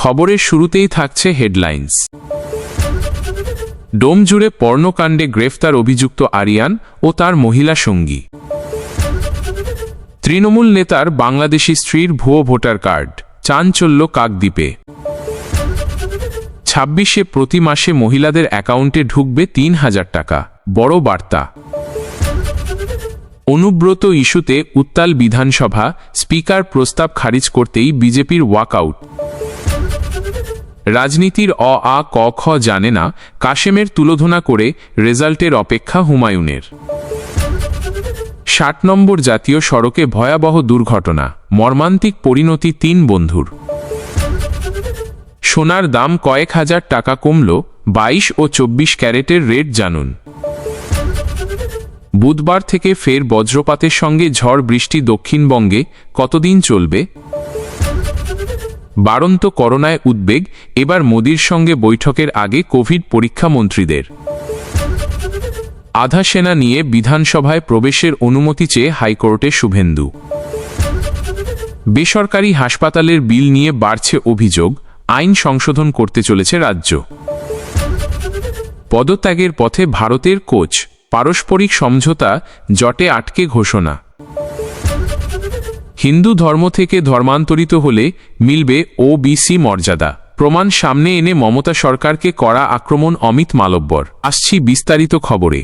খবরের শুরুতেই থাকছে হেডলাইন্স। ডোম জুড়ে পর্ণকাণ্ডে গ্রেফতার অভিযুক্ত আরিয়ান ও তার মহিলা সঙ্গী। তৃণমূল নেতার বাংলাদেশি স্ত্রীর ভুয়ো ভোটার কার্ড, চাঞ্চল্য কাকদ্বীপে। ছাব্বিশে প্রতি মাসে মহিলাদের অ্যাকাউন্টে ঢুকবে তিন হাজার টাকা। বড় বার্তা। অনুব্রত ইস্যুতে উত্তাল বিধানসভা, স্পিকার প্রস্তাব খারিজ করতেই বিজেপির ওয়াকআউট। রাজনীতির অ, আ, ক, খ জানে না, কাশেমের তুলোধনা করে রেজাল্টের অপেক্ষা হুমায়ুনের। ষাট নম্বর জাতীয় সড়কে ভয়াবহ দুর্ঘটনা, মর্মান্তিক পরিণতি তিন বন্ধুর। সোনার দাম কয়েক হাজার টাকা কমল, বাইশ ও চব্বিশ ক্যারেটের রেট জানুন। বুধবার থেকে ফের বজ্রপাতের সঙ্গে ঝড় বৃষ্টি দক্ষিণবঙ্গে, কতদিন চলবে? বাড়ন্ত করোনায় উদ্বেগ, এবার মোদির সঙ্গে বৈঠকের আগে কোভিড পরীক্ষা মন্ত্রীদের। আধা সেনা নিয়ে বিধানসভায় প্রবেশের অনুমতি চেয়ে হাইকোর্টে শুভেন্দু। বেসরকারি হাসপাতালের বিল নিয়ে বাড়ছে অভিযোগ, আইন সংশোধন করতে চলেছে রাজ্য। পদত্যাগের পথে ভারতের কোচ, পারস্পরিক সমঝোতা জটে আটকে ঘোষণা। হিন্দু ধর্ম থেকে ধর্মান্তরিত হলে মিলবে ওবিসি মর্যাদা। প্রমাণ সামনে এনে মমতা সরকারকে করা আক্রমণ অমিত মালব্বর আসছি বিস্তারিত খবরে।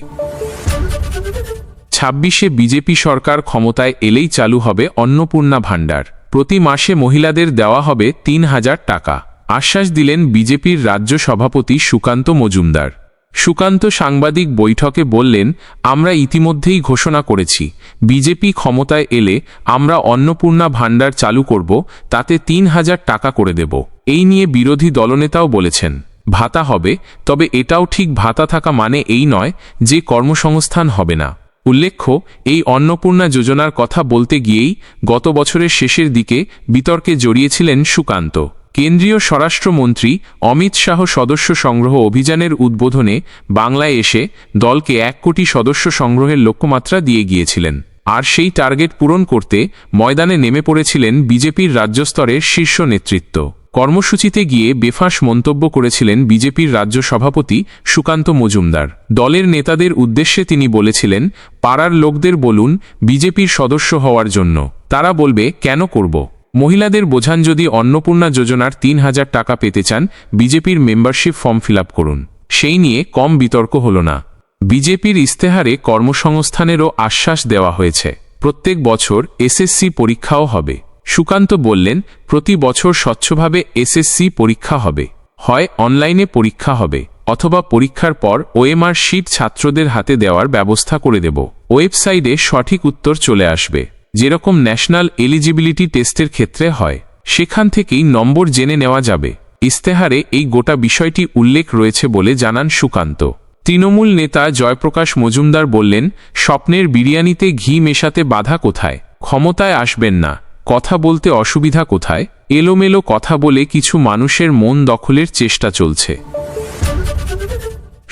ছাব্বিশে বিজেপি সরকার ক্ষমতায় এলেই চালু হবে অন্নপূর্ণা ভাণ্ডার। প্রতি মাসে মহিলাদের দেওয়া হবে তিন হাজার টাকা। আশ্বাস দিলেন বিজেপির রাজ্য সভাপতি সুকান্ত মজুমদার। সুকান্ত সাংবাদিক বৈঠকে বললেন, আমরা ইতিমধ্যেই ঘোষণা করেছি, বিজেপি ক্ষমতায় এলে আমরা অন্নপূর্ণা ভাণ্ডার চালু করব, তাতে তিন হাজার টাকা করে দেব। এই নিয়ে বিরোধী দলনেতাও বলেছেন, ভাতা হবে, তবে এটাও ঠিক ভাতা থাকা মানে এই নয় যে কর্মসংস্থান হবে না। উল্লেখ্য, এই অন্নপূর্ণা যোজনার কথা বলতে গিয়েই গত বছরের শেষের দিকে বিতর্কে জড়িয়েছিলেন সুকান্ত। কেন্দ্রীয় স্বরাষ্ট্রমন্ত্রী অমিত শাহ সদস্য সংগ্রহ অভিযানের উদ্বোধনে বাংলায় এসে দলকে এক কোটি সদস্য সংগ্রহের লক্ষ্যমাত্রা দিয়ে গিয়েছিলেন। আর সেই টার্গেট পূরণ করতে ময়দানে নেমে পড়েছিলেন বিজেপির রাজ্যস্তরের শীর্ষ নেতৃত্ব। কর্মসূচিতে গিয়ে বেফাঁস মন্তব্য করেছিলেন বিজেপির রাজ্য সভাপতি সুকান্ত মজুমদার। দলের নেতাদের উদ্দেশ্যে তিনি বলেছিলেন, পাড়ার লোকদের বলুন বিজেপির সদস্য হওয়ার জন্য। তারা বলবে, কেন করব মহিলাদের বোঝান যদি অন্নপূর্ণা যোজনার তিন হাজার টাকা পেতে চান, বিজেপির মেম্বারশিপ ফর্ম ফিল করুন। সেই নিয়ে কম বিতর্ক হল না। বিজেপির ইস্তেহারে কর্মসংস্থানেরও আশ্বাস দেওয়া হয়েছে। প্রত্যেক বছর এসএসসি পরীক্ষাও হবে। সুকান্ত বললেন, প্রতি বছর স্বচ্ছভাবে এসএসসি পরীক্ষা হবে। হয় অনলাইনে পরীক্ষা হবে, অথবা পরীক্ষার পর ওএমআর শিট ছাত্রদের হাতে দেওয়ার ব্যবস্থা করে দেব। ওয়েবসাইটে সঠিক উত্তর চলে আসবে। যেরকম ন্যাশনাল এলিজিবিলিটি টেস্টের ক্ষেত্রে হয়, সেখান থেকেই নম্বর জেনে নেওয়া যাবে। ইস্তেহারে এই গোটা বিষয়টি উল্লেখ রয়েছে বলে জানান সুকান্ত। তৃণমূল নেতা জয়প্রকাশ মজুমদার বললেন, স্বপ্নের বিরিয়ানিতে ঘি মেশাতে বাধা কোথায়? ক্ষমতায় আসবেন না। কথা বলতে অসুবিধা কোথায়? এলোমেলো কথা বলে কিছু মানুষের মন দখলের চেষ্টা চলছে।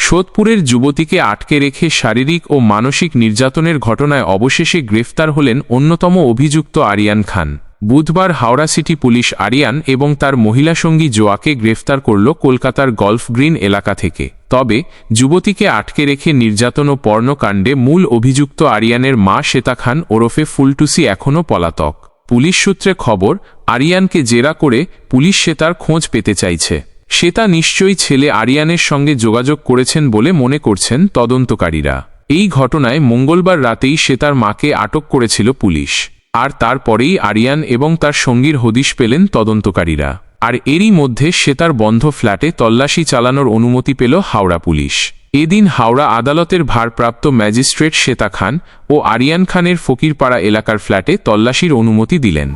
সোদপুরের যুবতীকে আটকে রেখে শারীরিক ও মানসিক নির্যাতনের ঘটনায় অবশেষে গ্রেফতার হলেন অন্যতম অভিযুক্ত আরিয়ান খান। বুধবার হাওড়া সিটি পুলিশ আরিয়ান এবং তার মহিলা সঙ্গী জোয়াকে গ্রেফতার করল কলকাতার গল্ফ গ্রিন এলাকা থেকে। তবে যুবতীকে আটকে রেখে নির্যাতন ও পর্ণকাণ্ডে মূল অভিযুক্ত আরিয়ানের মা শ্বেতা খান ওরফে ফুলটুসি এখনও পলাতক। পুলিশ সূত্রে খবর, আরিয়ানকে জেরা করে পুলিশ শ্বেতার খোঁজ পেতে চাইছে। শ্বেতা নিশ্চয়ই ছেলে আরিয়ানের সঙ্গে যোগাযোগ করেছেন বলে মনে করছেন তদন্তকারীরা। এই ঘটনায় মঙ্গলবার রাতেই শ্বেতার মাকে আটক করেছিল পুলিশ। আর তারপরেই আরিয়ান এবং তার সঙ্গীর হদিশ পেলেন তদন্তকারীরা। আর এরই মধ্যে শ্বেতার বন্ধ ফ্ল্যাটে তল্লাশি চালানোর অনুমতি পেল হাওড়া পুলিশ। এদিন হাওড়া আদালতের ভারপ্রাপ্ত ম্যাজিস্ট্রেট শ্বেতা খান ও আরিয়ান খানের ফকিরপাড়া এলাকার ফ্ল্যাটে তল্লাশির অনুমতি দিলেন।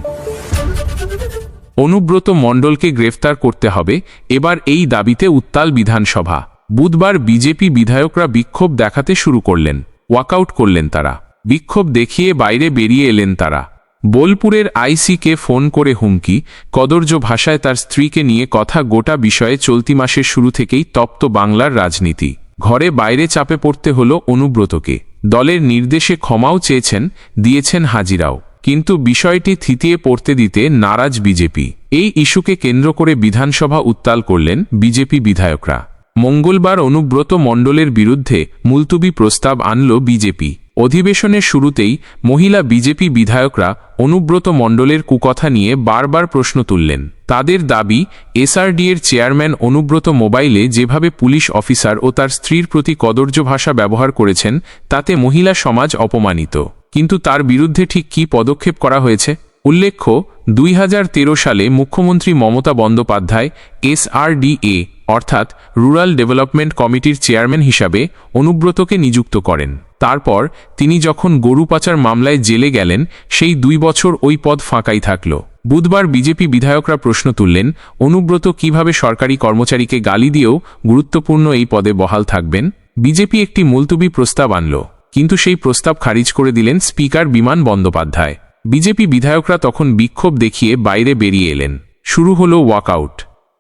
অনুব্রত মণ্ডলকে গ্রেফতার করতে হবে, এবার এই দাবিতে উত্তাল বিধানসভা। বুধবার বিজেপি বিধায়করা বিক্ষোভ দেখাতে শুরু করলেন, ওয়াকআউট করলেন তারা। বিক্ষোভ দেখিয়ে বাইরে বেরিয়ে এলেন তারা। বোলপুরের আইসিকে ফোন করে হুমকি কদর্য ভাষায় তার স্ত্রীকে নিয়ে কথা গোটা বিষয়ে চলতি মাসের শুরু থেকেই তপ্ত বাংলার রাজনীতি। ঘরে বাইরে চাপে পড়তে হল অনুব্রতকে। দলের নির্দেশে ক্ষমাও চেয়েছেন, দিয়েছেন হাজিরাও। কিন্তু বিষয়টি থিতিয়ে পড়তে দিতে নারাজ বিজেপি। এই ইস্যুকে কেন্দ্র করে বিধানসভা উত্তাল করলেন বিজেপি বিধায়করা। মঙ্গলবার অনুব্রত মণ্ডলের বিরুদ্ধে মুলতুবি প্রস্তাব আনল বিজেপি। অধিবেশনের শুরুতেই মহিলা বিজেপি বিধায়করা অনুব্রত মণ্ডলের কুকথা নিয়ে বারবার প্রশ্ন তুললেন। তাদের দাবি, এসআরডি এর চেয়ারম্যান অনুব্রত মোবাইলে যেভাবে পুলিশ অফিসার ও তার স্ত্রীর প্রতি কদর্য ভাষা ব্যবহার করেছেন, তাতে মহিলা সমাজ অপমানিত। কিন্তু তার বিরুদ্ধে ঠিক কী পদক্ষেপ করা হয়েছে? উল্লেখ্য, দুই হাজার তেরো সালে মুখ্যমন্ত্রী মমতা বন্দ্যোপাধ্যায় এসআরডিএ অর্থাৎ রুরাল ডেভেলপমেন্ট কমিটির চেয়ারম্যান হিসাবে অনুব্রতকে নিযুক্ত করেন। তারপর তিনি যখন গরু পাচার মামলায় জেলে গেলেন, সেই দুই বছর ওই পদ ফাঁকাই থাকল। বুধবার বিজেপি বিধায়করা প্রশ্ন তুললেন, অনুব্রত কীভাবে সরকারি কর্মচারীকে গালি দিয়েও গুরুত্বপূর্ণ এই পদে বহাল থাকবেন? বিজেপি একটি মুলতুবি প্রস্তাব আনল। কিন্তু সেই প্রস্তাব খারিজ করে দিলেন স্পিকার বিমান বন্দ্যোপাধ্যায়। বিজেপি বিধায়করা তখন বিক্ষোভ দেখিয়ে বাইরে বেরিয়ে এলেন। শুরু হল ওয়াকআউট।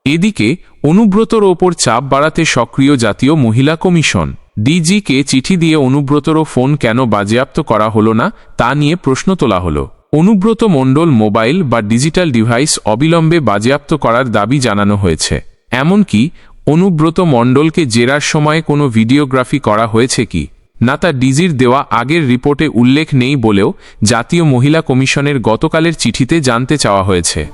এদিকে অনুব্রতর ওপর চাপ বাড়াতে সক্রিয় জাতীয় মহিলা কমিশন, ডিজিকে চিঠি দিয়ে অনুব্রতরও ফোন কেন বাজেয়াপ্ত করা হলো না, তা নিয়ে প্রশ্ন তোলা হলো। অনুব্রত মণ্ডল মোবাইল বা ডিজিটাল ডিভাইস অবিলম্বে বাজেয়াপ্ত করার দাবি জানানো হয়েছে। এমনকি অনুব্রত মণ্ডলকে জেরার সময় কোনো ভিডিওগ্রাফি করা হয়েছে কি? না তা ডিজির দেওয়া আগের রিপোর্টে উল্লেখ নেই বলেও জাতীয় মহিলা কমিশনের গতকালের চিঠিতে জানতে চাওয়া হয়েছে।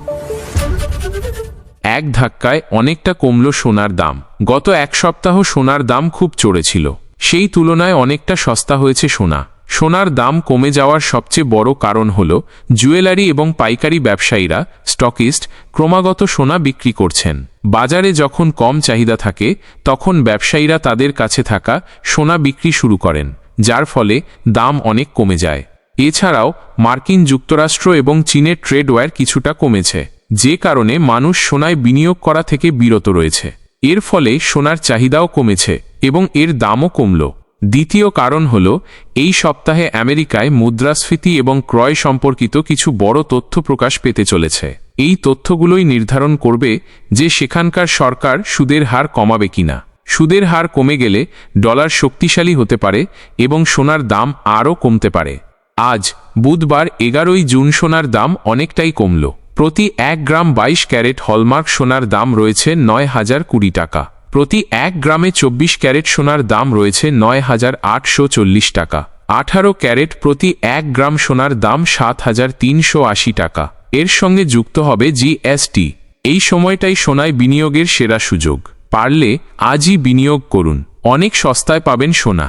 এক ধাক্কায় অনেকটা কমল সোনার দাম। গত এক সপ্তাহ সোনার দাম খুব চড়েছিল সেই তুলনায় অনেকটা সস্তা হয়েছে সোনা। সোনার দাম কমে যাওয়ার সবচেয়ে বড় কারণ হল জুয়েলারি এবং পাইকারি ব্যবসায়ীরা, স্টকিস্ট, ক্রমাগত সোনা বিক্রি করছেন। বাজারে যখন কম চাহিদা থাকে, তখন ব্যবসায়ীরা তাদের কাছে থাকা সোনা বিক্রি শুরু করেন, যার ফলে দাম অনেক কমে যায়। এছাড়াও, মার্কিন যুক্তরাষ্ট্র এবং চীনের ট্রেড ওয়্যার কিছুটা কমেছে, যে কারণে মানুষ সোনায় বিনিয়োগ করা থেকে বিরত রয়েছে। এর ফলে সোনার চাহিদাও কমেছে এবং এর দামও কমল। দ্বিতীয় কারণ হল, এই সপ্তাহে আমেরিকায় মুদ্রাস্ফীতি এবং ক্রয় সম্পর্কিত কিছু বড় তথ্য প্রকাশ পেতে চলেছে। এই তথ্যগুলোই নির্ধারণ করবে যে সেখানকার সরকার সুদের হার কমাবে কিনা। সুদের হার কমে গেলে ডলার শক্তিশালী হতে পারে এবং সোনার দাম আরও কমতে পারে। আজ বুধবার এগারোই জুন সোনার দাম অনেকটাই কমল। প্রতি এক গ্রাম বাইশ ক্যারেট হলমার্ক সোনার দাম রয়েছে নয় হাজার কুড়ি টাকা। প্রতি এক গ্রামে চব্বিশ ক্যারেট সোনার দাম রয়েছে নয় হাজার আটশো চল্লিশ টাকা। আঠারো ক্যারেট প্রতি এক গ্রাম সোনার দাম সাত হাজার তিনশো আশি টাকা। এর সঙ্গে যুক্ত হবে জিএসটি এই সময়টাই সোনায় বিনিয়োগের সেরা সুযোগ। পারলে আজই বিনিয়োগ করুন। অনেক সস্তায় পাবেন সোনা।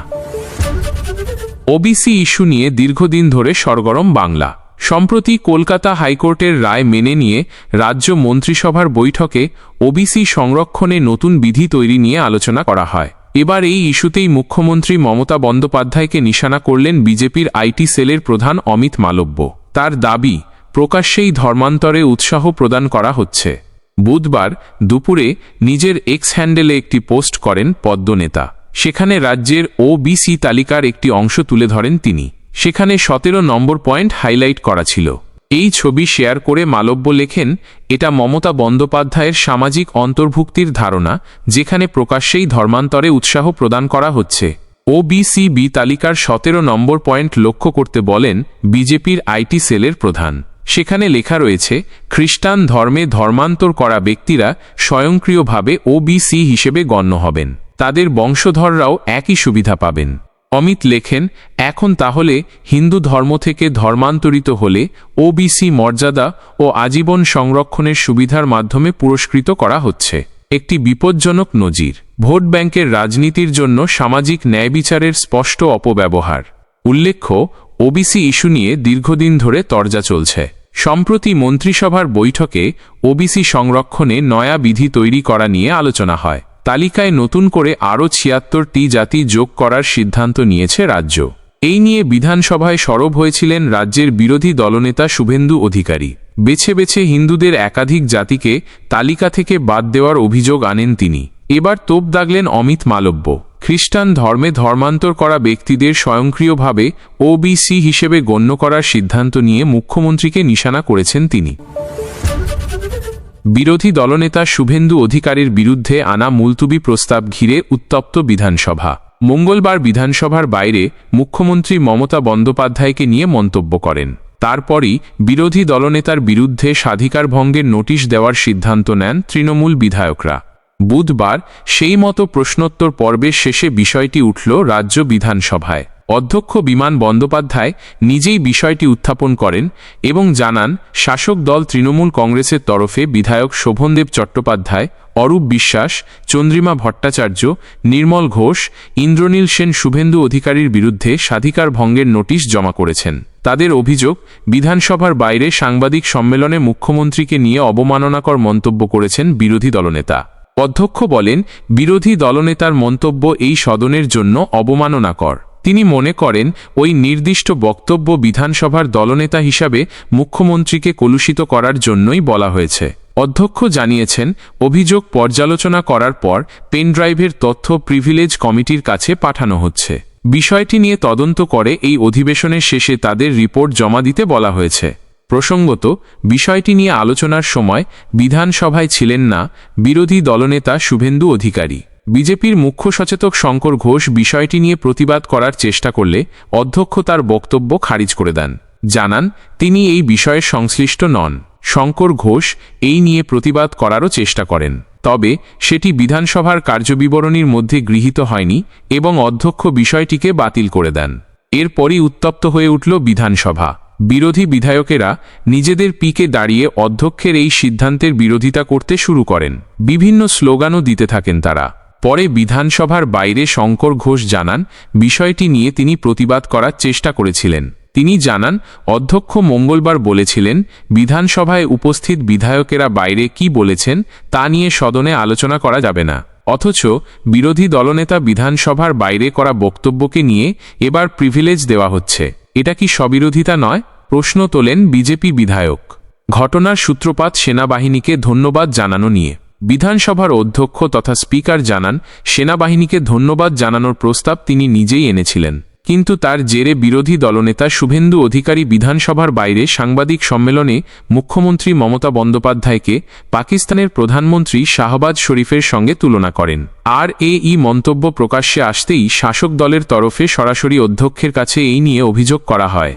ওবিসি ইস্যু নিয়ে দীর্ঘদিন ধরে সরগরম বাংলা। সম্প্রতি কলকাতা হাইকোর্টের রায় মেনে নিয়ে রাজ্য মন্ত্রিসভার বৈঠকে ওবিসি সংরক্ষণে নতুন বিধি তৈরি নিয়ে আলোচনা করা হয়। এবার এই ইস্যুতেই মুখ্যমন্ত্রী মমতা বন্দ্যোপাধ্যায়কে নিশানা করলেন বিজেপির আইটি সেলের প্রধান অমিত মালব্য। তার দাবি প্রকাশ্যেই ধর্মান্তরে উৎসাহ প্রদান করা হচ্ছে। বুধবার দুপুরে নিজের এক্স হ্যান্ডেলে একটি পোস্ট করেন পদ্মনেতা। সেখানে রাজ্যের ওবিসি তালিকার একটি অংশ তুলে ধরেন তিনি। সেখানে সতেরো নম্বর পয়েন্ট হাইলাইট করা ছিল। এই ছবি শেয়ার করে মালব্য লেখেন, এটা মমতা বন্দ্যোপাধ্যায়ের সামাজিক অন্তর্ভুক্তির ধারণা, যেখানে প্রকাশ্যেই ধর্মান্তরে উৎসাহ প্রদান করা হচ্ছে। ওবিসিবি তালিকার সতেরো নম্বর পয়েন্ট লক্ষ্য করতে বলেন, বিজেপির আইটি সেলের প্রধান। সেখানে লেখা রয়েছে, খ্রিস্টান ধর্মে ধর্মান্তর করা ব্যক্তিরা স্বয়ংক্রিয়ভাবে ওবিসি হিসেবে গণ্য হবেন। তাদের বংশধররাও একই সুবিধা পাবেন। অমিত লেখেন, এখন তাহলে হিন্দু ধর্ম থেকে ধর্মান্তরিত হলে ওবিসি মর্যাদা ও আজীবন সংরক্ষণের সুবিধার মাধ্যমে পুরস্কৃত করা হচ্ছে। একটি বিপজ্জনক নজির। ভোট ব্যাংকের রাজনীতির জন্য সামাজিক ন্যায় বিচারের স্পষ্ট অপব্যবহার। উল্লেখ্য ওবিসি ইস্যু নিয়ে দীর্ঘদিন ধরে তরজা চলছে। সম্প্রতি মন্ত্রিসভার বৈঠকে ওবিসি সংরক্ষণে নয়া বিধি তৈরি করা নিয়ে আলোচনা হয়। তালিকায় নতুন করে আরও ছিয়াত্তরটি জাতি যোগ করার সিদ্ধান্ত নিয়েছে রাজ্য। এই নিয়ে বিধানসভায় সরব হয়েছিলেন রাজ্যের বিরোধী দলনেতা শুভেন্দু অধিকারী। বেছে বেছে হিন্দুদের একাধিক জাতিকে তালিকা থেকে বাদ দেওয়ার অভিযোগ আনেন তিনি। এবার তোপ দাগলেন অমিত মালব্য। খ্রিস্টান ধর্মে ধর্মান্তর করা ব্যক্তিদের স্বয়ংক্রিয়ভাবে ওবিসি হিসেবে গণ্য করার সিদ্ধান্ত নিয়ে মুখ্যমন্ত্রীকে নিশানা করেছেন তিনি। বিরোধী দলনেতা শুভেন্দু অধিকারীর বিরুদ্ধে আনা মুলতুবি প্রস্তাব ঘিরে উত্তপ্ত বিধানসভা। মঙ্গলবার বিধানসভার বাইরে মুখ্যমন্ত্রী মমতা বন্দ্যোপাধ্যায়কে নিয়ে মন্তব্য করেন। তারপরই বিরোধী দলনেতার বিরুদ্ধে স্বাধিকার ভঙ্গের নোটিশ দেওয়ার সিদ্ধান্ত নেন তৃণমূল বিধায়করা। বুধবার সেই মতো প্রশ্নোত্তর পর্বের শেষে বিষয়টি উঠল রাজ্য বিধানসভায়। অধ্যক্ষ বিমান বন্দ্যোপাধ্যায় নিজেই বিষয়টি উত্থাপন করেন এবং জানান, শাসক দল তৃণমূল কংগ্রেসের তরফে বিধায়ক শোভনদেব চট্টোপাধ্যায়, অরূপ বিশ্বাস, চন্দ্রিমা ভট্টাচার্য, নির্মল ঘোষ, ইন্দ্রনীল সেন শুভেন্দু অধিকারীর বিরুদ্ধে স্বাধিকার ভঙ্গের নোটিশ জমা করেছেন। তাদের অভিযোগ, বিধানসভার বাইরে সাংবাদিক সম্মেলনে মুখ্যমন্ত্রীকে নিয়ে অবমাননাকর মন্তব্য করেছেন বিরোধী দলনেতা। অধ্যক্ষ বলেন, বিরোধী দলনেতার মন্তব্য এই সদনের জন্য অবমাননাকর। তিনি মনে করেন, ওই নির্দিষ্ট বক্তব্য বিধানসভার দলনেতা হিসাবে মুখ্যমন্ত্রীকে কলুষিত করার জন্যই বলা হয়েছে। অধ্যক্ষ জানিয়েছেন, অভিযোগ পর্যালোচনা করার পর পেনড্রাইভের তথ্য প্রিভিলেজ কমিটির কাছে পাঠানো হচ্ছে। বিষয়টি নিয়ে তদন্ত করে এই অধিবেশনের শেষে তাদের রিপোর্ট জমা দিতে বলা হয়েছে। প্রসঙ্গত, বিষয়টি নিয়ে আলোচনার সময় বিধানসভায় ছিলেন না বিরোধী দলনেতা শুভেন্দু অধিকারী। বিজেপির মুখ্য সচেতক শঙ্কর ঘোষ বিষয়টি নিয়ে প্রতিবাদ করার চেষ্টা করলে অধ্যক্ষ তার বক্তব্য খারিজ করে দেন। জানান, তিনি এই বিষয়ে সংশ্লিষ্ট নন। শঙ্কর ঘোষ এই নিয়ে প্রতিবাদ করারও চেষ্টা করেন। তবে সেটি বিধানসভার কার্যবিবরণীর মধ্যে গৃহীত হয়নি এবং অধ্যক্ষ বিষয়টিকে বাতিল করে দেন। এরপরই উত্তপ্ত হয়ে উঠল বিধানসভা। বিরোধী বিধায়কেরা নিজেদের পিকে দাঁড়িয়ে অধ্যক্ষের এই সিদ্ধান্তের বিরোধিতা করতে শুরু করেন। বিভিন্ন স্লোগানও দিতে থাকেন তারা। পরে বিধানসভার বাইরে শঙ্কর ঘোষ জানান, বিষয়টি নিয়ে তিনি প্রতিবাদ করার চেষ্টা করেছিলেন। তিনি জানান, অধ্যক্ষ মঙ্গলবার বলেছিলেন, বিধানসভায় উপস্থিত বিধায়কেরা বাইরে কি বলেছেন তা নিয়ে সদনে আলোচনা করা যাবে না। অথচ বিরোধী দলনেতা বিধানসভার বাইরে করা বক্তব্যকে নিয়ে এবার প্রিভিলেজ দেওয়া হচ্ছে। এটা কি স্ববিরোধিতা নয়? প্রশ্ন তোলেন বিজেপি বিধায়ক। ঘটনার সূত্রপাত সেনাবাহিনীকে ধন্যবাদ জানানো নিয়ে। বিধানসভার অধ্যক্ষ তথা স্পিকার জানান, সেনাবাহিনীকে ধন্যবাদ জানানোর প্রস্তাব তিনি নিজেই এনেছিলেন। কিন্তু তার জেরে বিরোধী দলনেতা শুভেন্দু অধিকারী বিধানসভার বাইরে সাংবাদিক সম্মেলনে মুখ্যমন্ত্রী মমতা বন্দ্যোপাধ্যায়কে পাকিস্তানের প্রধানমন্ত্রী শাহবাজ শরীফের সঙ্গে তুলনা করেন। আর এ ই মন্তব্য প্রকাশ্যে আসতেই শাসক দলের তরফে সরাসরি অধ্যক্ষের কাছে এই নিয়ে অভিযোগ করা হয়।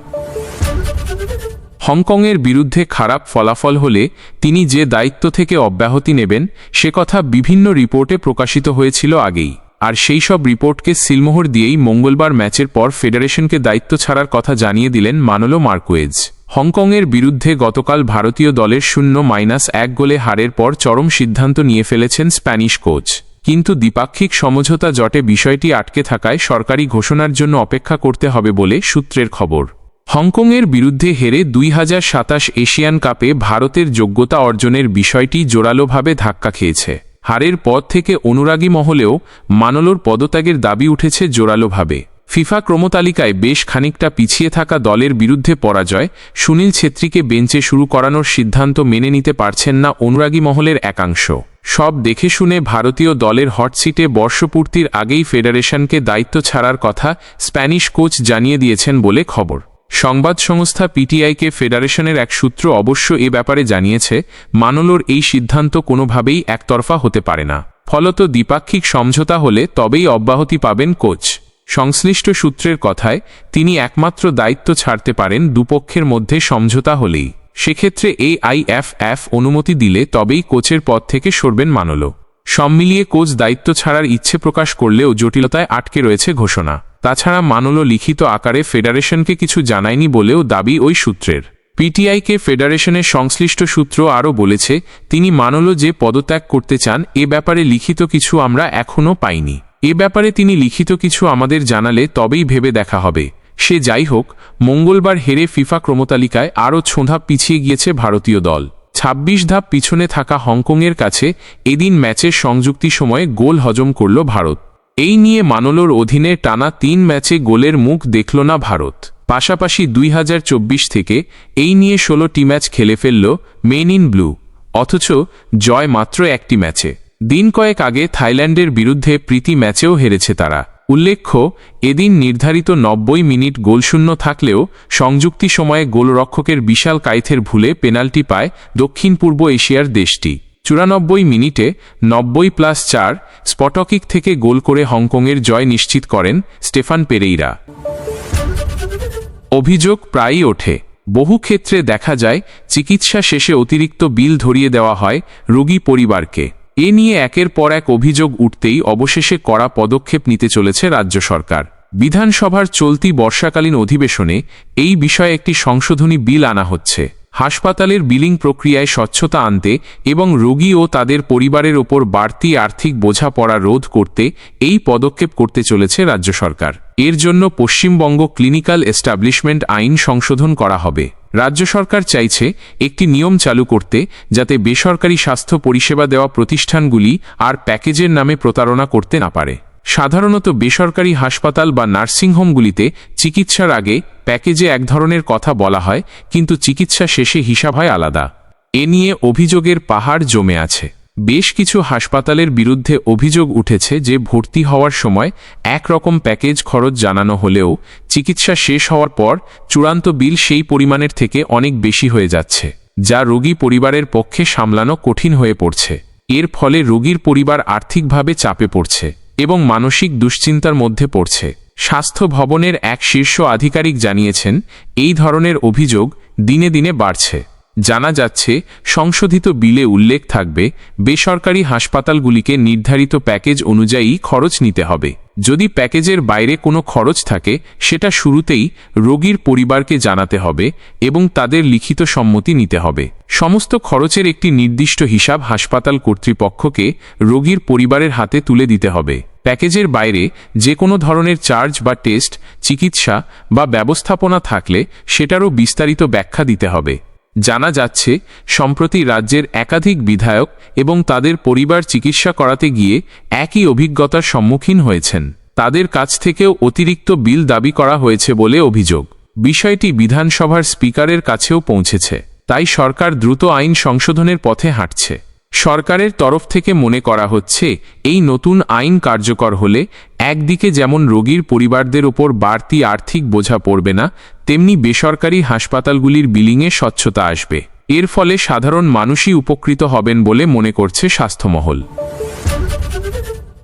হংকংয়ের বিরুদ্ধে খারাপ ফলাফল হলে তিনি যে দায়িত্ব থেকে অব্যাহতি নেবেন, সে কথা বিভিন্ন রিপোর্টে প্রকাশিত হয়েছিল আগেই। আর সেই সব রিপোর্টকে সিলমোহর দিয়েই মঙ্গলবার ম্যাচের পর ফেডারেশনকে দায়িত্ব ছাড়ার কথা জানিয়ে দিলেন মানলো মার্কোয়েজ। হংকংয়ের বিরুদ্ধে গতকাল ভারতীয় দলের শূন্য মাইনাস এক গোলে হারের পর চরম সিদ্ধান্ত নিয়ে ফেলেছেন স্প্যানিশ কোচ। কিন্তু দ্বিপাক্ষিক সমঝোতা জটে বিষয়টি আটকে থাকায় সরকারি ঘোষণার জন্য অপেক্ষা করতে হবে বলে সূত্রের খবর। হংকংয়ের বিরুদ্ধে হেরে দুই হাজার সাতাশ এশিয়ান কাপে ভারতের যোগ্যতা অর্জনের বিষয়টি জোরালোভাবে ধাক্কা খেয়েছে। হারের পর থেকে অনুরাগী মহলেও মানলোর পদত্যাগের দাবি উঠেছে জোরালোভাবে। ফিফা ক্রমতালিকায় বেশ খানিকটা পিছিয়ে থাকা দলের বিরুদ্ধে পরাজয় সুনীল ছেত্রীকে বেঞ্চে শুরু করানোর সিদ্ধান্ত মেনে নিতে পারছেন না অনুরাগী মহলের একাংশ। সব দেখে শুনে ভারতীয় দলের হটসিটে বর্ষপূর্তির আগেই ফেডারেশনকে দায়িত্ব ছাড়ার কথা স্প্যানিশ কোচ জানিয়ে দিয়েছেন বলে খবর। সংবাদ সংস্থা পিটিআইকে ফেডারেশনের এক সূত্র অবশ্য এ ব্যাপারে জানিয়েছে, মানলোর এই সিদ্ধান্ত কোনোভাবেই একতরফা হতে পারে না। ফলত দ্বিপাক্ষিক সমঝোতা হলে তবেই অব্যাহতি পাবেন কোচ। সংশ্লিষ্ট সূত্রের কথায়, তিনি একমাত্র দায়িত্ব ছাড়তে পারেন দুপক্ষের মধ্যে সমঝোতা হলেই। সেক্ষেত্রে এআইএফএফ অনুমতি দিলে তবেই কোচের পদ থেকে সরবেন মানলো। সব মিলিয়ে কোচ দায়িত্ব ছাড়ার ইচ্ছে প্রকাশ করলেও জটিলতায় আটকে রয়েছে ঘোষণা। তাছাড়া মানলো লিখিত আকারে ফেডারেশনকে কিছু জানায়নি বলেও দাবি ওই সূত্রের। পিটিআইকে ফেডারেশনের সংশ্লিষ্ট সূত্র আরও বলেছে, তিনি মানলো যে পদত্যাগ করতে চান, এ ব্যাপারে লিখিত কিছু আমরা এখনও পাইনি। এ ব্যাপারে তিনি লিখিত কিছু আমাদের জানালে তবেই ভেবে দেখা হবে। সে যাই হোক, মঙ্গলবার হেরে ফিফা ক্রমতালিকায় আরও ছোঁধা পিছিয়ে গিয়েছে ভারতীয় দল। ২৬ ধাপ পিছনে থাকা হংকংয়ের কাছে এদিন ম্যাচের সংযুক্তি সময়ে গোল হজম করল ভারত। এই নিয়ে মানলোর অধীনে টানা তিন ম্যাচে গোলের মুখ দেখল না ভারত। পাশাপাশি দুই হাজার চব্বিশ থেকে এই নিয়ে ষোলোটি ম্যাচ খেলে ফেলল মেন ইন ব্লু। অথচ জয় মাত্র একটি ম্যাচে। দিন কয়েক আগে থাইল্যান্ডের বিরুদ্ধে প্রীতি ম্যাচেও হেরেছে তারা। উল্লেখ্য, এদিন নির্ধারিত নব্বই মিনিট গোলশূন্য থাকলেও সংযুক্তি সময়ে গোলরক্ষকের বিশাল কাইথের ভুলে পেনাল্টি পায় দক্ষিণ পূর্ব এশিয়ার দেশটি। চুরানব্বই মিনিটে নব্বই প্লাস চার স্পটকিক থেকে গোল করে হংকংয়ের জয় নিশ্চিত করেন স্টেফান পেরেইরা। অভিযোগ প্রায়ই ওঠে। বহু ক্ষেত্রে দেখা যায়, চিকিৎসা শেষে অতিরিক্ত বিল ধরিয়ে দেওয়া হয় রোগী পরিবারকে। এ নিয়ে একের পর এক অভিযোগ উঠতেই অবশেষে কড়া পদক্ষেপ নিতে চলেছে রাজ্য সরকার। বিধানসভার চলতি বর্ষাকালীন অধিবেশনে এই বিষয়ে একটি সংশোধনী বিল আনা হচ্ছে। হাসপাতালের বিলিং প্রক্রিয়ায় স্বচ্ছতা আনতে এবং রোগী ও তাদের পরিবারের ওপর বাড়তি আর্থিক বোঝা পড়া রোধ করতে এই পদক্ষেপ করতে চলেছে রাজ্য সরকার। এর জন্য পশ্চিমবঙ্গ ক্লিনিক্যাল এস্টাবলিশমেন্ট আইন সংশোধন করা হবে। রাজ্য সরকার চাইছে একটি নিয়ম চালু করতে যাতে বেসরকারি স্বাস্থ্য পরিষেবা দেওয়া প্রতিষ্ঠানগুলি আর প্যাকেজের নামে প্রতারণা করতে না পারে। সাধারণত বেসরকারি হাসপাতাল বা নার্সিংহোমগুলিতে চিকিৎসার আগে প্যাকেজে এক ধরনের কথা বলা হয়, কিন্তু চিকিৎসা শেষে হিসাব হয় আলাদা। এ নিয়ে অভিযোগের পাহাড় জমে আছে। বেশ কিছু হাসপাতালের বিরুদ্ধে অভিযোগ উঠেছে যে ভর্তি হওয়ার সময় একরকম প্যাকেজ খরচ জানানো হলেও চিকিৎসা শেষ হওয়ার পর চূড়ান্ত বিল সেই পরিমাণের থেকে অনেক বেশি হয়ে যাচ্ছে, যা রোগী পরিবারের পক্ষে সামলানো কঠিন হয়ে পড়ছে। এর ফলে রোগীর পরিবার আর্থিকভাবে চাপে পড়ছে। এবং মানসিক দুশ্চিন্তার মধ্যে পড়ছে। স্বাস্থ্য ভবনের এক শীর্ষ আধিকারিক জানিয়েছেন, এই ধরনের অভিযোগ দিনে দিনে বাড়ছে। জানা যাচ্ছে, সংশোধিত বিলে উল্লেখ থাকবে, বেসরকারি হাসপাতালগুলিকে নির্ধারিত প্যাকেজ অনুযায়ী খরচ নিতে হবে। যদি প্যাকেজের বাইরে কোনো খরচ থাকে, সেটা শুরুতেই রোগীর পরিবারকে জানাতে হবে এবং তাদের লিখিত সম্মতি নিতে হবে। সমস্ত খরচের একটি নির্দিষ্ট হিসাব হাসপাতাল কর্তৃপক্ষকে রোগীর পরিবারের হাতে তুলে দিতে হবে। প্যাকেজের বাইরে যে কোনো ধরনের চার্জ বা টেস্ট, চিকিৎসা বা ব্যবস্থাপনা থাকলে সেটারও বিস্তারিত ব্যাখ্যা দিতে হবে। জানা যাচ্ছে, সম্প্রতি রাজ্যের একাধিক বিধায়ক এবং তাদের পরিবার চিকিৎসা করাতে গিয়ে একই অভিজ্ঞতার সম্মুখীন হয়েছেন। তাদের কাছ থেকেও অতিরিক্ত বিল দাবি করা হয়েছে বলে অভিযোগ। বিষয়টি বিধানসভার স্পিকারের কাছেও পৌঁছেছে। তাই সরকার দ্রুত আইন সংশোধনের পথে হাঁটছে। সরকারের তরফ থেকে মনে করা হচ্ছে, এই নতুন আইন কার্যকর হলে একদিকে যেমন রোগীর পরিবারদের ওপর বাড়তি আর্থিক বোঝা পড়বে না, তেমনি বেসরকারি হাসপাতালগুলির বিলিংয়ে স্বচ্ছতা আসবে। এর ফলে সাধারণ মানুষই উপকৃত হবেন বলে মনে করছে স্বাস্থ্যমহল।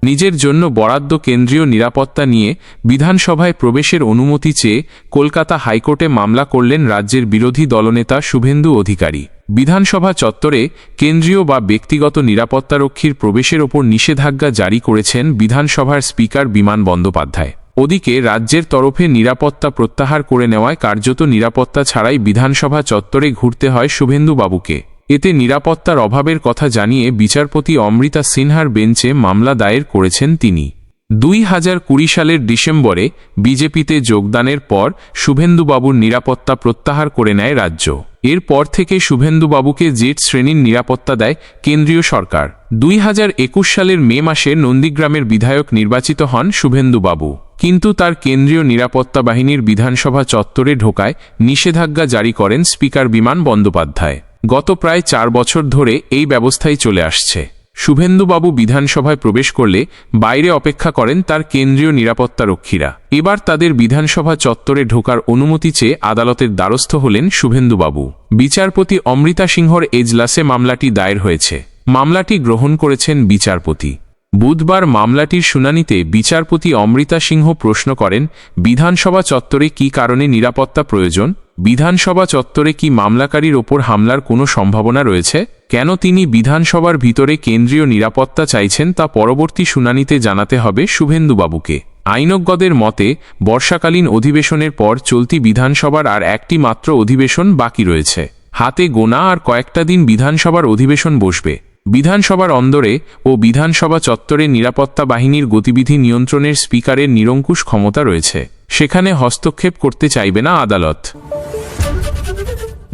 নিজের জন্য বরাদ্দ কেন্দ্রীয় নিরাপত্তা নিয়ে বিধানসভায় প্রবেশের অনুমতি চেয়ে কলকাতা হাইকোর্টে মামলা করলেন রাজ্যের বিরোধী দলনেতা শুভেন্দু অধিকারী। বিধানসভা চত্বরে কেন্দ্রীয় বা ব্যক্তিগত নিরাপত্তারক্ষীর প্রবেশের ওপর নিষেধাজ্ঞা জারি করেছেন বিধানসভার স্পিকার বিমান বন্দ্যোপাধ্যায়। ওদিকে রাজ্যের তরফে নিরাপত্তা প্রত্যাহার করে নেওয়ায় কার্যত নিরাপত্তা ছাড়াই বিধানসভা চত্বরে ঘুরতে হয় শুভেন্দু বাবুকে এতে নিরাপত্তার অভাবের কথা জানিয়ে বিচারপতি অমৃতা সিনহার বেঞ্চে মামলা দায়ের করেছেন তিনি। দুই হাজার কুড়ি সালের ডিসেম্বরে বিজেপিতে যোগদানের পর শুভেন্দুবাবুর নিরাপত্তা প্রত্যাহার করে নেয় রাজ্য। এরপর থেকে শুভেন্দুবাবুকে জেট শ্রেণির নিরাপত্তা দেয় কেন্দ্রীয় সরকার। দুই হাজার একুশ সালের মে মাসে নন্দীগ্রামের বিধায়ক নির্বাচিত হন শুভেন্দুবাবু। কিন্তু তার কেন্দ্রীয় নিরাপত্তা বাহিনীর বিধানসভা চত্বরে ঢোকায় নিষেধাজ্ঞা জারি করেন স্পিকার বিমান বন্দ্যোপাধ্যায়। গত প্রায় চার বছর ধরে এই ব্যবস্থাই চলে আসছে। শুভেন্দুবাবু বিধানসভায় প্রবেশ করলে বাইরে অপেক্ষা করেন তার কেন্দ্রীয় নিরাপত্তারক্ষীরা এবার তাদের বিধানসভা চত্বরে ঢোকার অনুমতি চেয়ে আদালতের দ্বারস্থ হলেন শুভেন্দুবাবু। বিচারপতি অমৃতা সিংহর এজলাসে মামলাটি দায়ের হয়েছে। মামলাটি গ্রহণ করেছেন বিচারপতি। বুধবার মামলাটির শুনানিতে বিচারপতি অমৃতা সিংহ প্রশ্ন করেন, বিধানসভা চত্বরে কি কারণে নিরাপত্তা প্রয়োজন? বিধানসভা চত্বরে কি মামলাকারীর ওপর হামলার কোনো সম্ভাবনা রয়েছে? কেন তিনি বিধানসভার ভিতরে কেন্দ্রীয় নিরাপত্তা চাইছেন তা পরবর্তী শুনানিতে জানাতে হবে শুভেন্দুবাবুকে। আইনজ্ঞদের মতে, বর্ষাকালীন অধিবেশনের পর চলতি বিধানসভার আর একটি মাত্র অধিবেশন বাকি রয়েছে। হাতে গোনা আর কয়েকটা দিন বিধানসভার অধিবেশন বসবে। বিধানসভার অন্দরে ও বিধানসভা চত্বরে নিরাপত্তা বাহিনীর গতিবিধি নিয়ন্ত্রণের স্পিকারের নিরঙ্কুশ ক্ষমতা রয়েছে। সেখানে হস্তক্ষেপ করতে চাইবে না আদালত।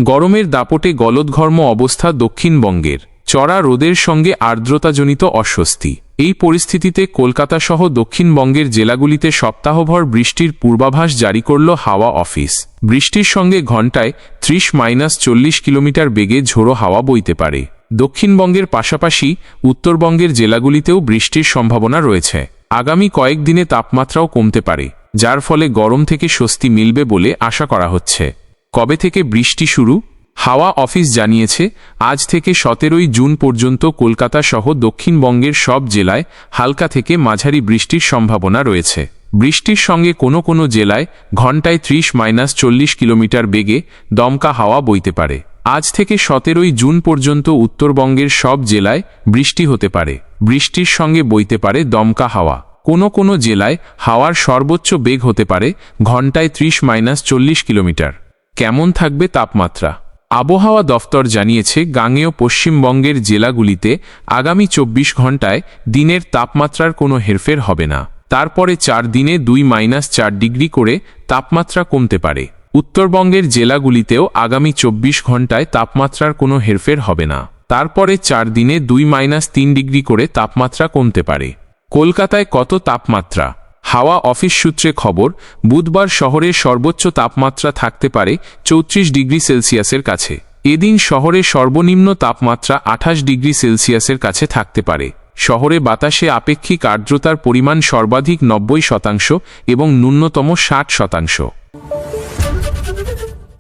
গরমের দাপটে গলদঘর্ম অবস্থা দক্ষিণবঙ্গের। চড়া রোদের সঙ্গে আর্দ্রতাজনিত অস্বস্তি। এই পরিস্থিতিতে কলকাতা সহ দক্ষিণবঙ্গের জেলাগুলিতে সপ্তাহভর বৃষ্টির পূর্বাভাস জারি করল হাওয়া অফিস। বৃষ্টির সঙ্গে ঘণ্টায় ত্রিশ মাইনাস চল্লিশ কিলোমিটার বেগে ঝোড়ো হাওয়া বইতে পারে। দক্ষিণবঙ্গের পাশাপাশি উত্তরবঙ্গের জেলাগুলিতেও বৃষ্টির সম্ভাবনা রয়েছে। আগামী কয়েকদিনে তাপমাত্রাও কমতে পারে। যার ফলে গরম থেকে স্বস্তি মিলবে বলে আশা করা হচ্ছে। কবে থেকে বৃষ্টি শুরু? হাওয়া অফিস জানিয়েছে, আজ থেকে সতেরোই জুন পর্যন্ত কলকাতা সহ দক্ষিণবঙ্গের সব জেলায় হালকা থেকে মাঝারি বৃষ্টির সম্ভাবনা রয়েছে। বৃষ্টির সঙ্গে কোনো কোনো জেলায় ঘন্টায় ত্রিশ মাইনাস চল্লিশ কিলোমিটার বেগে দমকা হাওয়া বইতে পারে। আজ থেকে সতেরোই জুন পর্যন্ত উত্তরবঙ্গের সব জেলায় বৃষ্টি হতে পারে। বৃষ্টির সঙ্গে বইতে পারে দমকা হাওয়া। কোনো কোনো জেলায় হাওয়ার সর্বোচ্চ বেগ হতে পারে ঘন্টায় ত্রিশ মাইনাস চল্লিশ কিলোমিটার। কেমন থাকবে তাপমাত্রা? আবহাওয়া দফতর জানিয়েছে গাঙ্গেয় পশ্চিমবঙ্গের জেলাগুলিতে আগামী চব্বিশ ঘন্টায় দিনের তাপমাত্রার কোনো হেরফের হবে না। তারপরে চার দিনে দুই মাইনাস চার ডিগ্রি করে তাপমাত্রা কমতে পারে। উত্তরবঙ্গের জেলাগুলিতেও আগামী চব্বিশ ঘন্টায় তাপমাত্রার কোনো হেরফের হবে না। তারপরে চার দিনে দুই মাইনাস তিন ডিগ্রি করে তাপমাত্রা কমতে পারে। কলকাতায় কত তাপমাত্রা? হাওয়া অফিস সূত্রে খবর, বুধবার শহরের সর্বোচ্চ তাপমাত্রা থাকতে পারে চৌত্রিশ ডিগ্রি সেলসিয়াসের কাছে। এদিন শহরের সর্বনিম্ন তাপমাত্রা আঠাশ ডিগ্রি সেলসিয়াসের কাছে থাকতে পারে। শহরে বাতাসে আপেক্ষিক আর্দ্রতার পরিমাণ সর্বাধিক নব্বই শতাংশ এবং ন্যূনতম ষাট শতাংশ।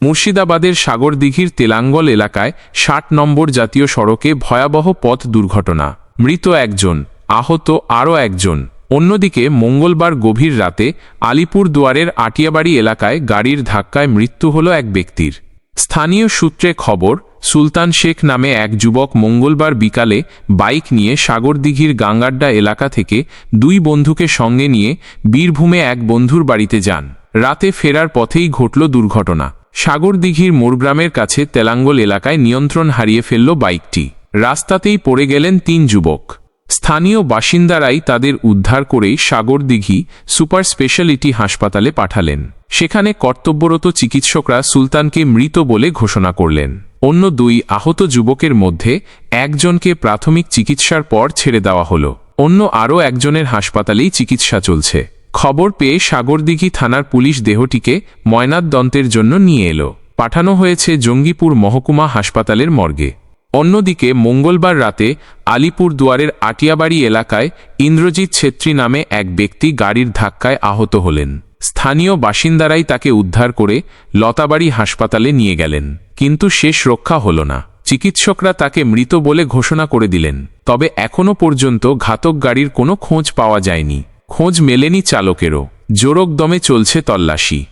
মুর্শিদাবাদের সাগরদিঘির তেলাঙ্গল এলাকায় ষাট নম্বর জাতীয় সড়কে ভয়াবহ পথ দুর্ঘটনা। মৃত একজন। আহত আরও একজন। অন্যদিকে মঙ্গলবার গভীর রাতে আলিপুর দুয়ারের আটিয়াবাড়ি এলাকায় গাড়ির ধাক্কায় মৃত্যু হল এক ব্যক্তির। স্থানীয় সূত্রে খবর, সুলতান শেখ নামে এক যুবক মঙ্গলবার বিকালে বাইক নিয়ে সাগরদিঘির গাঙ্গাড্ডা এলাকা থেকে দুই বন্ধুকে সঙ্গে নিয়ে বীরভূমে এক বন্ধুর বাড়িতে যান। রাতে ফেরার পথেই ঘটল দুর্ঘটনা। সাগরদিঘির মোরগ্রামের কাছে তেলাঙ্গল এলাকায় নিয়ন্ত্রণ হারিয়ে ফেলল বাইকটি। রাস্তাতেই পড়ে গেলেন তিন যুবক। স্থানীয় বাসিন্দারাই তাদের উদ্ধার করেই সাগরদিঘি সুপার স্পেশালিটি হাসপাতালে পাঠালেন। সেখানে কর্তব্যরত চিকিৎসকরা সুলতানকে মৃত বলে ঘোষণা করলেন। অন্য দুই আহত যুবকের মধ্যে একজনকে প্রাথমিক চিকিৎসার পর ছেড়ে দেওয়া হল। অন্য আরও একজনের হাসপাতালেই চিকিৎসা চলছে। খবর পেয়ে সাগরদিঘি থানার পুলিশ দেহটিকে ময়নাতদন্তের জন্য নিয়ে এলো। পাঠানো হয়েছে জঙ্গিপুর মহকুমা হাসপাতালের মর্গে। অন্যদিকে মঙ্গলবার রাতে আলিপুর দুয়ারের আটিয়াবাড়ি এলাকায় ইন্দ্রজিৎ ছেত্রী নামে এক ব্যক্তি গাড়ির ধাক্কায় আহত হলেন। স্থানীয় বাসিন্দারাই তাকে উদ্ধার করে লতাবাড়ি হাসপাতালে নিয়ে গেলেন। কিন্তু শেষ রক্ষা হল না। চিকিৎসকরা তাকে মৃত বলে ঘোষণা করে দিলেন। তবে এখনও পর্যন্ত ঘাতক গাড়ির কোনো খোঁজ পাওয়া যায়নি। খোঁজ মেলেনি চালকেরও। জোরক দমে চলছে তল্লাশি।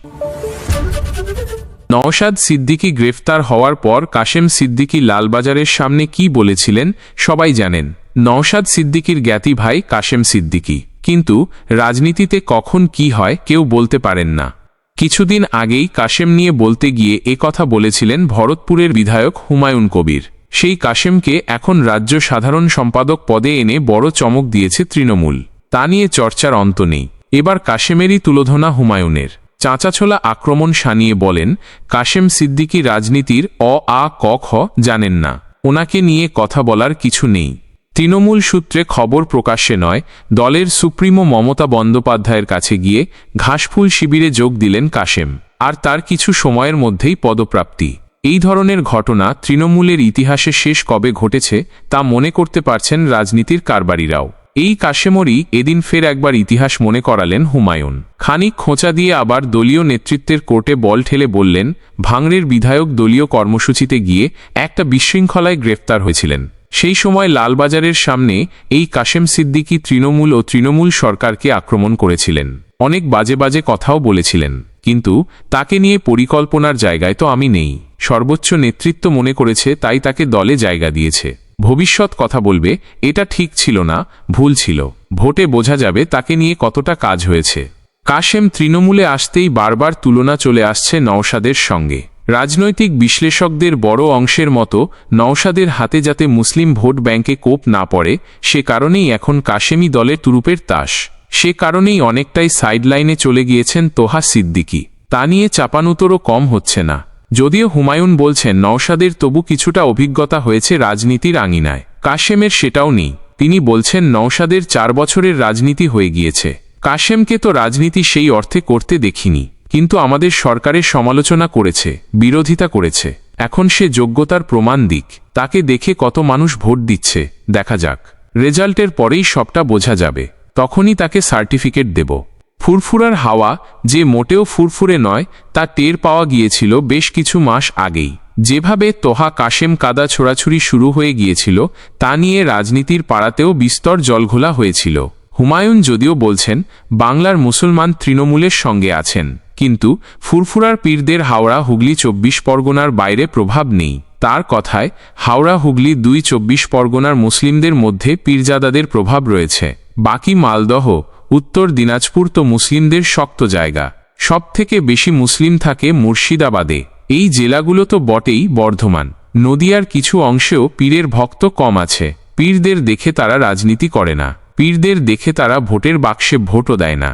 নওশাদ সিদ্দিকী গ্রেফতার হওয়ার পর কাশেম সিদ্দিকী লালবাজারের সামনে কি বলেছিলেন, সবাই জানেন। নওশাদ সিদ্দিকীর জ্ঞাতি ভাই কাশেম সিদ্দিকী। কিন্তু রাজনীতিতে কখন কি হয় কেউ বলতে পারেন না। কিছুদিন আগেই কাশেম নিয়ে বলতে গিয়ে এ কথা বলেছিলেন ভরতপুরের বিধায়ক হুমায়ুন কবির। সেই কাশেমকে এখন রাজ্য সাধারণ সম্পাদক পদে এনে বড় চমক দিয়েছে তৃণমূল। তা নিয়ে চর্চার অন্ত নেই। এবার কাশেমেরই তুলোধনা হুমায়ুনের। চাঁচাছোলা আক্রমণ সানিয়ে বলেন, কাশেম সিদ্দিকী রাজনীতির অ, আ, ক, খ জানেন না। ওনাকে নিয়ে কথা বলার কিছু নেই। তৃণমূল সূত্রে খবর প্রকাশ্যে নয়, দলের সুপ্রিমো মমতা বন্দ্যোপাধ্যায়ের কাছে গিয়ে ঘাসফুল শিবিরে যোগ দিলেন কাশেম। আর তার কিছু সময়ের মধ্যেই পদপ্রাপ্তি। এই ধরনের ঘটনা তৃণমূলের ইতিহাসে শেষ কবে ঘটেছে তা মনে করতে পারছেন রাজনীতির কারবারিরাও। এই কাশেমরি এদিন ফের একবার ইতিহাস মনে করালেন হুমায়ুন। খানিক খোঁচা দিয়ে আবার দলীয় নেতৃত্বের কোর্টে বল ঠেলে বললেন, ভাঙড়ের বিধায়ক দলীয় কর্মসূচিতে গিয়ে একটা বিশৃঙ্খলায় গ্রেফতার হয়েছিলেন। সেই সময় লালবাজারের সামনে এই কাশেম সিদ্দিকী তৃণমূল ও তৃণমূল সরকারকে আক্রমণ করেছিলেন। অনেক বাজে বাজে কথাও বলেছিলেন, কিন্তু তাকে নিয়ে পরিকল্পনার জায়গায় তো আমি নেই। সর্বোচ্চ নেতৃত্ব মনে করেছে, তাই তাকে দলে জায়গা দিয়েছে। ভবিষ্যৎ কথা বলবে, এটা ঠিক ছিল না, ভুল ছিল। ভোটে বোঝা যাবে তাকে নিয়ে কতটা কাজ হয়েছে। কাশেম তৃণমূলে আসতেই বারবার তুলনা চলে আসছে নওশাদের সঙ্গে। রাজনৈতিক বিশ্লেষকদের বড় অংশের মতো নওশাদের হাতে যাতে মুসলিম ভোট ব্যাংকে কোপ না পড়ে, সে কারণেই এখন কাশেমি দলের তুরুপের তাস। সে কারণেই অনেকটাই সাইডলাইনে চলে গিয়েছেন তোহা সিদ্দিকি। তা নিয়ে চাপানুতরও কম হচ্ছে না। যদিও হুমায়ুন বলছেন, নওশাদের তবু কিছুটা অভিজ্ঞতা হয়েছে রাজনীতির আঙিনায়। কাশেমের সেটাও নেই। তিনি বলছেন, নওশাদের চার বছরের রাজনীতি হয়ে গিয়েছে। কাশেমকে তো রাজনীতি সেই অর্থে করতে দেখিনি। কিন্তু আমাদের সরকারের সমালোচনা করেছে, বিরোধিতা করেছে। এখন সে যোগ্যতার প্রমাণ দিক। তাকে দেখে কত মানুষ ভোট দিচ্ছে, দেখা যাক। রেজাল্টের পরেই সবটা বোঝা যাবে। তখনই তাকে সার্টিফিকেট দেব। ফুরফুরার হাওয়া, যে মোটেও ফুরফুরে নয়, তা টের পাওয়া গিয়েছিল বেশ কিছু মাস আগেই। যেভাবে তোহা কাশেম কাদা ছোড়াছুরি শুরু হয়ে গিয়েছিল, তা নিয়ে রাজনীতির পাড়াতেও বিস্তর জলঘোলা হয়েছিল। হুমায়ুন যদিও বলছেন, বাংলার মুসলমান তৃণমূলের সঙ্গে আছেন, কিন্তু ফুরফুরার পীরদের হাওড়া হুগলি চব্বিশ পরগনার বাইরে প্রভাব নেই। তার কথায়, হাওড়া হুগলি দুই চব্বিশ পরগনার মুসলিমদের মধ্যে পীরজাদাদের প্রভাব রয়েছে। বাকি মালদহ উত্তর দিনাজপুর তো মুসলিমদের শক্ত জায়গা। সবথেকে বেশি মুসলিম থাকে মুর্শিদাবাদে। এই জেলাগুলো তো বটেই বর্ধমান। নদিয়ার কিছু অংশেও পীরের ভক্ত কম আছে। পীরদের দেখে তারা রাজনীতি করে না। পীরদের দেখে তারা ভোটের বাক্সে ভোটও দেয় না।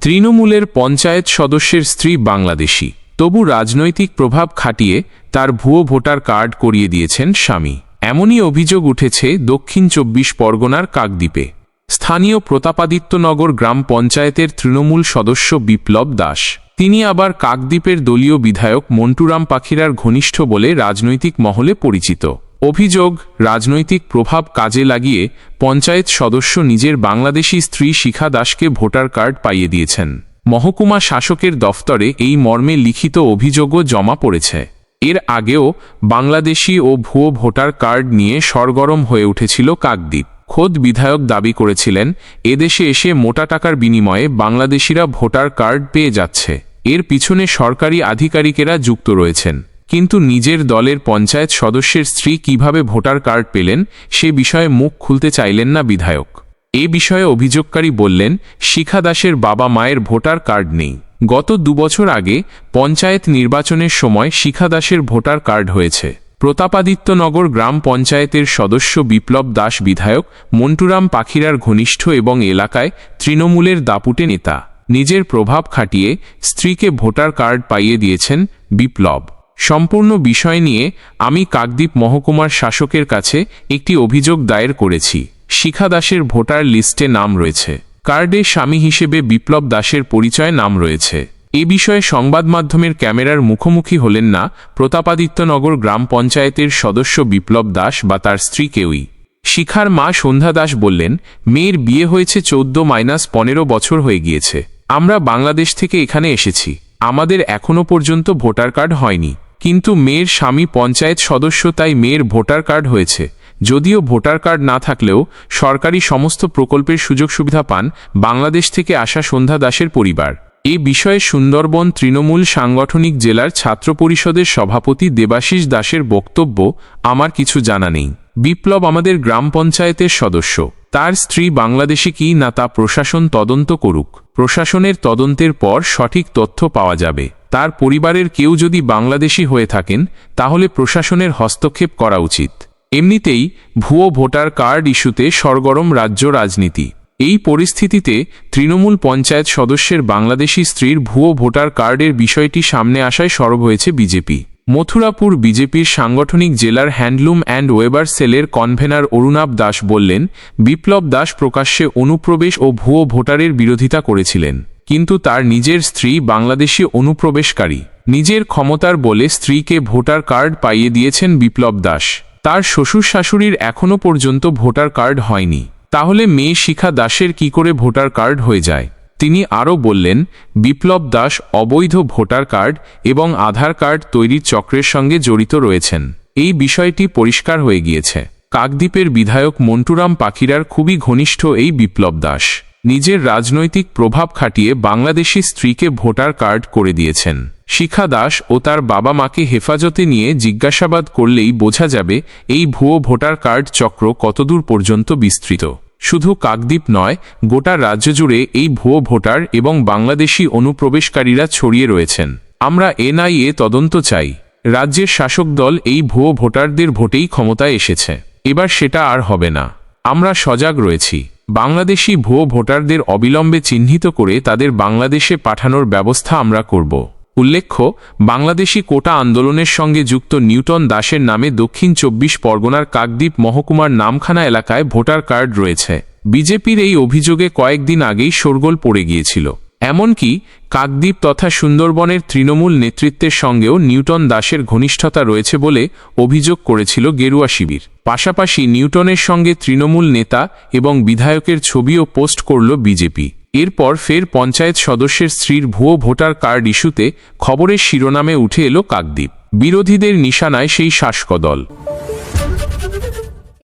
তৃণমূলের পঞ্চায়েত সদস্যের স্ত্রী বাংলাদেশি। তবু রাজনৈতিক প্রভাব খাটিয়ে তার ভুয়ো ভোটার কার্ড করিয়ে দিয়েছেন স্বামী। এমনই অভিযোগ উঠেছে দক্ষিণ চব্বিশ পরগনার কাকদ্বীপে। স্থানীয় প্রতাপাদিত্যনগর গ্রাম পঞ্চায়েতের তৃণমূল সদস্য বিপ্লব দাস। তিনি আবার কাকদ্বীপের দলীয় বিধায়ক মন্টুরাম পাখিরার ঘনিষ্ঠ বলে রাজনৈতিক মহলে পরিচিত। অভিযোগ, রাজনৈতিক প্রভাব কাজে লাগিয়ে পঞ্চায়েত সদস্য নিজের বাংলাদেশি স্ত্রী শিখা দাসকে ভোটার কার্ড পাইয়ে দিয়েছেন। মহকুমা শাসকের দফতরে এই মর্মে লিখিত অভিযোগও জমা পড়েছে। এর আগেও বাংলাদেশি ও ভুয়ো ভোটার কার্ড নিয়ে সরগরম হয়ে উঠেছিল কাকদ্বীপ। খোদ বিধায়ক দাবি করেছিলেন, এদেশে এসে মোটা টাকার বিনিময়ে বাংলাদেশিরা ভোটার কার্ড পেয়ে যাচ্ছে। এর পিছনে সরকারি আধিকারিকেরা যুক্ত রয়েছেন। কিন্তু নিজের দলের পঞ্চায়েত সদস্যের স্ত্রী কীভাবে ভোটার কার্ড পেলেন, সে বিষয়ে মুখ খুলতে চাইলেন না বিধায়ক। এ বিষয়ে অভিযোগকারী বললেন, শিখা দাসের বাবা মায়ের ভোটার কার্ড নেই। গত দুবছর আগে পঞ্চায়েত নির্বাচনের সময় শিখা দাসের ভোটার কার্ড হয়েছে। প্রতাপাদিত্যনগর গ্রাম পঞ্চায়েতের সদস্য বিপ্লব দাস বিধায়ক, মন্টুরাম পাখিরার ঘনিষ্ঠ এবং এলাকায় তৃণমূলের দাপুটে নেতা। নিজের প্রভাব খাটিয়ে স্ত্রীকে ভোটার কার্ড পাইয়ে দিয়েছেন বিপ্লব। সম্পূর্ণ বিষয় নিয়ে আমি কাকদ্বীপ মহকুমার শাসকের কাছে একটি অভিযোগ দায়ের করেছি। শিখা দাসের ভোটার লিস্টে নাম রয়েছে। কার্ডে স্বামী হিসেবে বিপ্লব দাসের পরিচয় নাম রয়েছে। এ বিষয়ে সংবাদ মাধ্যমের ক্যামেরার মুখোমুখি হলেন না প্রতাপাদিত্যনগর গ্রাম পঞ্চায়েতের সদস্য বিপ্লব দাস বা তার স্ত্রী কেউই। শিখার মা সন্ধ্যা দাস বললেন, মেয়ের বিয়ে হয়েছে চৌদ্দ মাইনাস পনেরো বছর হয়ে গিয়েছে। আমরা বাংলাদেশ থেকে এখানে এসেছি। আমাদের এখনও পর্যন্ত ভোটার কার্ড হয়নি। কিন্তু মেয়ের স্বামী পঞ্চায়েত সদস্য, তাই মেয়ের ভোটার কার্ড হয়েছে। যদিও ভোটার কার্ড না থাকলেও সরকারি সমস্ত প্রকল্পের সুযোগ সুবিধা পান বাংলাদেশ থেকে আসা সন্ধ্যা দাসের পরিবার। এ বিষয়ে সুন্দরবন তৃণমূল সাংগঠনিক জেলার ছাত্র পরিষদের সভাপতি দেবাশিস দাসের বক্তব্য, আমার কিছু জানা নেই। বিপ্লব আমাদের গ্রাম পঞ্চায়েতের সদস্য। তার স্ত্রী বাংলাদেশে কি না তা প্রশাসন তদন্ত করুক। প্রশাসনের তদন্তের পর সঠিক তথ্য পাওয়া যাবে। তার পরিবারের কেউ যদি বাংলাদেশি হয়ে থাকেন, তাহলে প্রশাসনের হস্তক্ষেপ করা উচিত। এমনিতেই ভুয়ো ভোটার কার্ড ইস্যুতে সরগরম রাজ্য রাজনীতি। এই পরিস্থিতিতে তৃণমূল পঞ্চায়েত সদস্যের বাংলাদেশি স্ত্রীর ভুয়ো ভোটার কার্ডের বিষয়টি সামনে আসায় সরব হয়েছে বিজেপি। মথুরাপুর বিজেপির সাংগঠনিক জেলার হ্যান্ডলুম অ্যান্ড ওয়েবার সেলের কনভেনার অরুণাব দাস বললেন, বিপ্লব দাস প্রকাশ্যে অনুপ্রবেশ ও ভুয়ো ভোটারের বিরোধিতা করেছিলেন, কিন্তু তার নিজের স্ত্রী বাংলাদেশি অনুপ্রবেশকারী, নিজের ক্ষমতার বলে স্ত্রীকে ভোটার কার্ড পাইয়ে দিয়েছেন বিপ্লব দাস। তার শ্বশুর শাশুড়ির এখনও পর্যন্ত ভোটার কার্ড হয়নি। তাহলে মেয়ে শিখা দাসের কি করে ভোটার কার্ড হয়ে যায়? তিনি আরও বললেন, বিপ্লব দাস অবৈধ ভোটার কার্ড এবং আধার কার্ড তৈরির চক্রের সঙ্গে জড়িত রয়েছেন। এই বিষয়টি পরিষ্কার হয়ে গিয়েছে। কাকদ্বীপের বিধায়ক মন্টুরাম পাখিরার খুবই ঘনিষ্ঠ এই বিপ্লব দাস। নিজের রাজনৈতিক প্রভাব খাটিয়ে বাংলাদেশি স্ত্রীকে ভোটার কার্ড করে দিয়েছেন। শিখা দাস ও তার বাবা মাকে হেফাজতে নিয়ে জিজ্ঞাসাবাদ করলেই বোঝা যাবে, এই ভুয়ো ভোটার কার্ড চক্র কতদূর পর্যন্ত বিস্তৃত। শুধু কাকদ্বীপ নয়, গোটা রাজ্য জুড়ে এই ভুয়ো ভোটার এবং বাংলাদেশি অনুপ্রবেশকারীরা ছড়িয়ে রয়েছেন। আমরা এনআইএ তদন্ত চাই। রাজ্যের শাসক দল এই ভুয়ো ভোটারদের ভোটেই ক্ষমতায় এসেছে। এবার সেটা আর হবে না। আমরা সজাগ রয়েছি। বাংলাদেশি ভুয়ো ভোটারদের অবিলম্বে চিহ্নিত করে তাদের বাংলাদেশে পাঠানোর ব্যবস্থা আমরা করব। উল্লেখ্য, বাংলাদেশি কোটা আন্দোলনের সঙ্গে যুক্ত নিউটন দাসের নামে দক্ষিণ চব্বিশ পরগনার কাকদ্বীপ মহকুমার নামখানা এলাকায় ভোটার কার্ড রয়েছে। বিজেপির এই অভিযোগে কয়েকদিন আগেই শোরগোল পড়ে গিয়েছিল। এমনকি, কাকদ্বীপ তথা সুন্দরবনের তৃণমূল নেতৃত্বের সঙ্গেও নিউটন দাসের ঘনিষ্ঠতা রয়েছে বলে অভিযোগ করেছিল গেরুয়া শিবির। পাশাপাশি নিউটনের সঙ্গে তৃণমূল নেতা এবং বিধায়কের ছবিও পোস্ট করল বিজেপি। এরপর ফের পঞ্চায়েত সদস্যের স্ত্রীর ভুয়ো ভোটার কার্ড ইস্যুতে খবরের শিরোনামে উঠে এলো কাকদ্বীপ। বিরোধীদের নিশানায় সেই শাসকদল।